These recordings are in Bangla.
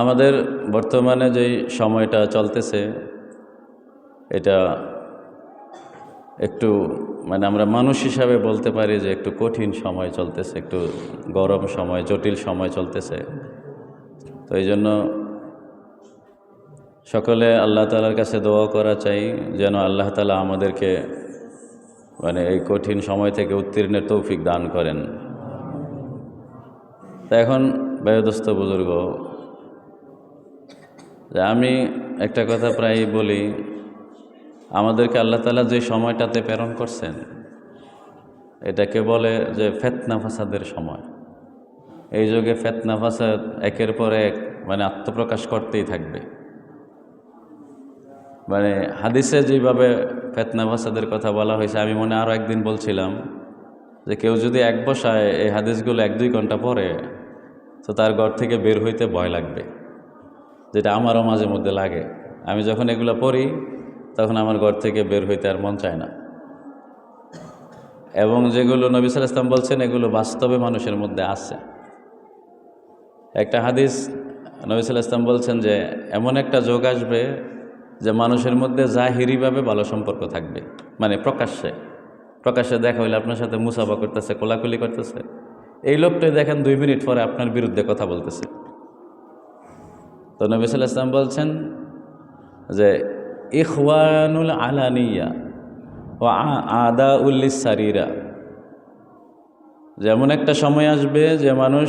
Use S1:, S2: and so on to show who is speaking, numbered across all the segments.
S1: আমাদের বর্তমানে যেই সময়টা চলতেছে, এটা একটু মানে আমরা মানুষ হিসাবে বলতে পারি যে একটু কঠিন সময় চলতেছে, একটু গরম সময়, জটিল সময় চলতেছে। তো এই জন্য সকলে আল্লাহ তালার কাছে দোয়া করা চাই, যেন আল্লাহ তালা আমাদেরকে মানে এই কঠিন সময় থেকে উত্তীর্ণের তৌফিক দান করেন। তা এখন বয়োদস্ত বুজুর্গ আমি একটা কথা প্রায় বলি, আমাদেরকে আল্লাহ তালা যে সময়টাতে প্রেরণ করছেন, এটাকে বলে যে ফেতনা ফাসাদের সময়। এই যুগে ফেতনা ফাসাদ একের পর এক মানে আত্মপ্রকাশ করতেই থাকবে। মানে হাদিসে যেভাবে ফেতনা ফাসাদের কথা বলা হয়েছে, আমি মনে আরও একদিন বলছিলাম যে কেউ যদি এক বসায় এই হাদিসগুলো এক দুই ঘণ্টা পরে, তো তার ঘর থেকে বের হইতে ভয় লাগবে। যেটা আমারও মাঝে মধ্যে লাগে। আমি যখন এগুলো পড়ি, তখন আমার ঘর থেকে বের হইতে আর মন চায় না। এবং যেগুলো নবী সাল ইসলাম বলছেন, এগুলো বাস্তবে মানুষের মধ্যে আছে। একটা হাদিস, নবী সাল ইসলাম বলছেন যে, এমন একটা যোগ আসবে যে মানুষের মধ্যে জাহিরিভাবে ভালো সম্পর্ক থাকবে। মানে প্রকাশ্যে। প্রকাশ্যে দেখা হইলে আপনার সাথে মুসাফা করতেছে, কোলাকুলি করতেছে। এই লোকটাই দেখেন দুই মিনিট পরে আপনার বিরুদ্ধে কথা বলতেছে। তো নবী সাল ইসলাম বলছেন যে, ইখওয়ানুল আলানিয়া ও আদা উল্লিস সারিরা যেমন একটা সময় আসবে যে মানুষ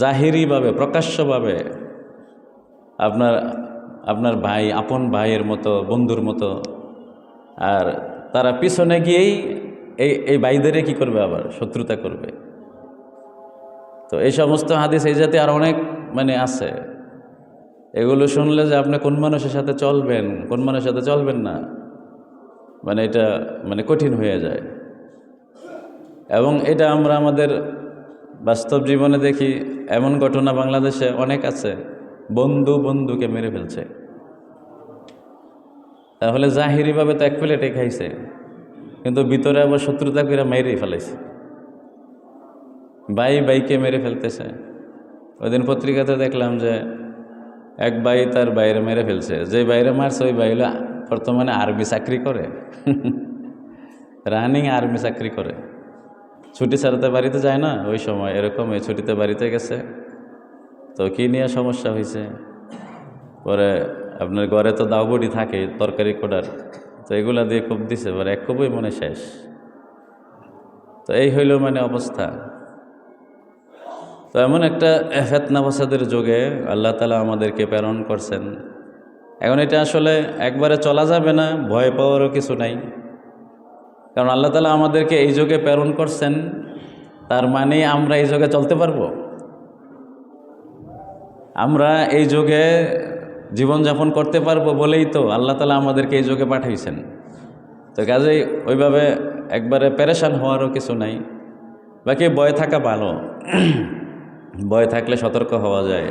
S1: জাহিরিভাবে, প্রকাশ্যভাবে আপনার আপনার ভাই, আপন ভাইয়ের মতো, বন্ধুর মতো, আর তারা পিছনে গিয়েই এই এই ভাইদেরই কী করবে আবার? শত্রুতা করবে। তো এই সমস্ত হাদিস এই জাতীয় আর অনেক মানে আছে। এগুলো শুনলে যে আপনি কোন মানুষের সাথে চলবেন, কোন মানুষের সাথে চলবেন না মানে এটা মানে কঠিন হয়ে যায়। এবং এটা আমরা আমাদের বাস্তব জীবনে দেখি, এমন ঘটনা বাংলাদেশে অনেক আছে, বন্ধু বন্ধুকে মেরে ফেলছে। তাহলে জাহিরিভাবে তো এক প্লেটে খাইছে, কিন্তু ভিতরে আবার শত্রুতা করে মেরেই ফেলেছে ভাই বাইকে মেরে ফেলতেছে। ওই দিন পত্রিকাতে দেখলাম যে এক ভাই তার বাইরে মেরে ফেলছে। যে বাইরে মারছে, ওই ভাই বর্তমানে আর্মি চাকরি করে। রানিং আর্মি চাকরি করে। ছুটি ছাড়াতে বাড়িতে যায় না? ওই সময় এরকম এই ছুটিতে বাড়িতে গেছে। তো কী নিয়ে সমস্যা হয়েছে? পরে আপনার ঘরে তো দাওবড়ি থাকে, তরকারি কোডার তো এগুলা দিয়ে কোপ দিছে, পরে এক কোপই মনে শেষ। তো এই হইল মানে অবস্থা। তো এমন একটা ফেতনা ফাসাদের যুগে আল্লাহ তালা আমাদেরকে প্রেরণ করছেন। এখন এটা আসলে একবারে চলা যাবে না, ভয় পাওয়ারও কিছু নাই। কারণ আল্লাহ তালা আমাদেরকে এই যুগে প্রেরণ করছেন, তার মানে আমরা এই যুগে চলতে পারব। আমরা এই যুগে জীবনযাপন করতে পারব বলেই তো আল্লাহ তালা আমাদেরকে এই যুগে পাঠাইছেন। তো কাজেই ওইভাবে একবারে প্যারেশান হওয়ারও কিছু নাই। বাকি ভয় থাকা ভালো। ভয় থাকলে সতর্ক হওয়া যায়।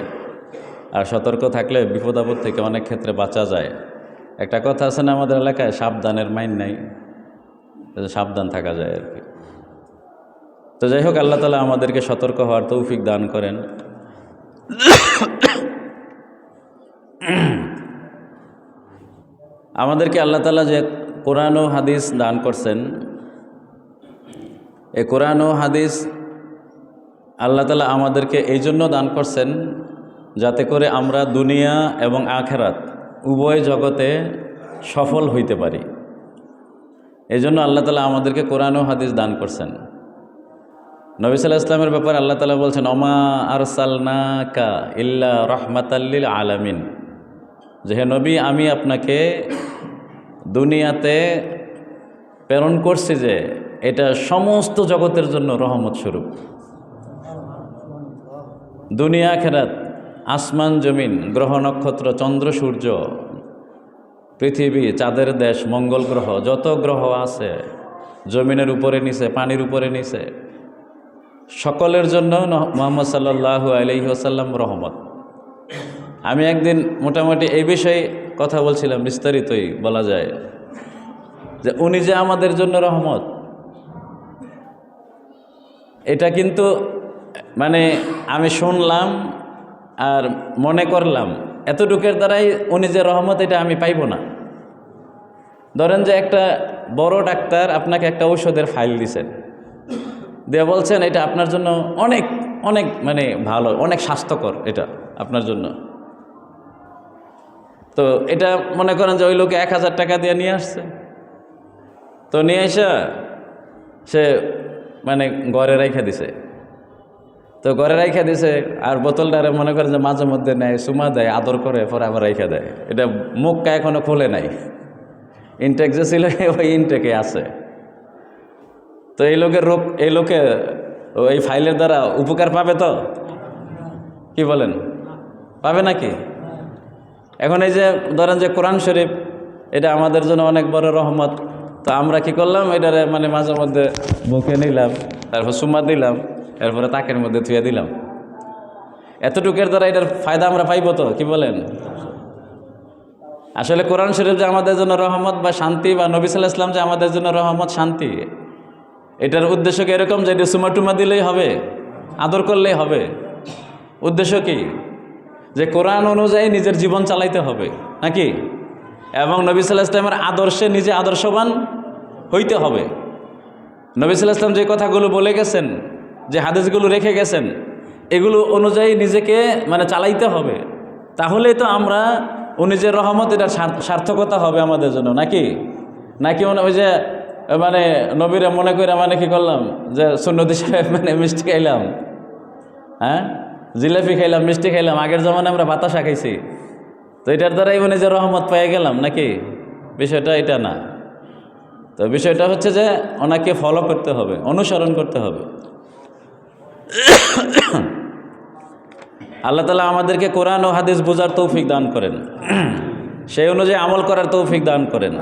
S1: আর সতর্ক থাকলে বিপদ আপদ থেকে অনেক ক্ষেত্রে বাঁচা যায়। একটা কথা আছে না আমাদের এলাকায়, সাবধানের মাইন নাই। সাবধান থাকা যায় আর কি। তো যাই হোক, আল্লাহ তালা আমাদেরকে সতর্ক হওয়ার তৌফিক দান করেন। আমাদেরকে আল্লাহ তালা যে কোরআন ও হাদিস দান করছেন, এ কোরআন ও হাদিস আল্লাহ তালা আমাদেরকে এই জন্য দান করছেন যাতে করে আমরা দুনিয়া এবং আখেরাত উভয় জগতে সফল হইতে পারি। এই জন্য আল্লাহ তালা আমাদেরকে কোরআন ও হাদিস দান করছেন। নবী সাল্লাহ ইসলামের ব্যাপারে আল্লাহ তালা বলছেন অমা আর সালনা কা ইল্লা রহমাতাল্লিল আলামিন। যে নবী, আমি আপনাকে দুনিয়াতে প্রেরণ করছি যে এটা সমস্ত জগতের জন্য রহমত স্বরূপ। দুনিয়া খেরাত আসমান জমিন, গ্রহ নক্ষত্র, চন্দ্র, সূর্য, পৃথিবী, চাঁদের দেশ, মঙ্গল গ্রহ, যত গ্রহ আছে, জমিনের উপরে নিচে, পানির উপরে নিচে, সকলের জন্য মোহাম্মদ সাল্লাহু আলহি আসাল্লাম রহমত। আমি একদিন মোটামুটি এই বিষয়ে কথা বলছিলাম, বিস্তারিতই বলা যায়, যে উনি যে আমাদের জন্য রহমত, এটা কিন্তু মানে আমি শুনলাম আর মনে করলাম, এতটুকের দ্বারাই উনি যে রহমত, এটা আমি পাইব না। ধরেন যে একটা বড় ডাক্তার আপনাকে একটা ঔষধের ফাইল দিছেন। দিয়ে বলছেন, এটা আপনার জন্য অনেক অনেক মানে ভালো, অনেক স্বাস্থ্যকর এটা আপনার জন্য। তো এটা মনে করেন যে ওই লোকে এক হাজার টাকা দিয়ে নিয়ে আসছে। তো নিয়ে এসে সে মানে ঘরে রেখে দিছে। তো ঘরে রেখে দিছে, আর বোতলটারে মনে করেন যে মাঝে মধ্যে নেয়, সুমা দেয়, আদর করে, পরে আবার রেখে দেয়। এটা মুখটা এখনও খুলে নাই। ইনটেক যে ছিল, ওই ইনটেকে আছে। তো এই লোকের রোগ, এই লোকে এই ফাইলের দ্বারা উপকার পাবে তো? কি বলেন? পাবে নাকি? এখন এই যে ধরেন যে কোরআন শরীফ, এটা আমাদের জন্য অনেক বড় রহমত। তো আমরা কি করলাম? এটারে মানে মাঝে মধ্যে বুকে নিলাম, তারপর সুমা দিলাম। এরপরে তাকের মধ্যে থুয়ে দিলাম। এতটুকের দ্বারা এটার ফায়দা আমরা পাইব তো, কি বলেন? আসলে কোরআন শরীফ যে আমাদের জন্য রহমত বা শান্তি বা নবী সাল্লাহ ইসলাম যে আমাদের জন্য রহমত, শান্তি, এটার উদ্দেশ্য কি এরকম যে এটা সুমাটুমা দিলেই হবে? আদর করলেই হবে? উদ্দেশ্য কি? যে কোরআন অনুযায়ী নিজের জীবন চালাইতে হবে, নাকি? এবং নবী সাল্লাহ ইসলামের আদর্শে নিজে আদর্শবান হইতে হবে। নবী সাল্লাহ ইসলাম যে কথাগুলো বলে গেছেন যে হাদিসগুলো রেখে গেছেন, এগুলো অনুযায়ী নিজেকে মানে চালাইতে হবে। তাহলেই তো আমরা উনি যে রহমত এটা সার্থকতা হবে আমাদের জন্য, নাকি? নাকি মনে, ওই যে মানে নবীরা মনে করে মানে কি করলাম, যে সুন্নতি সাহেব মানে মিষ্টি খাইলাম হ্যাঁ? জিলাপি খাইলাম, মিষ্টি খাইলাম, আগের জমানে আমরা বাতাসা খাইছি। তো এটার দ্বারাই মানে যে রহমত পেয়ে গেলাম, নাকি? বিষয়টা এটা না। তো বিষয়টা হচ্ছে যে, ওনাকে ফলো করতে হবে, অনুসরণ করতে হবে। আল্লাহ তালা আমাদেরকে কোরআন ও হাদিস বোঝার তৌফিক দান করেন। সেই অনুযায়ী আমল করার তৌফিক দান করেন।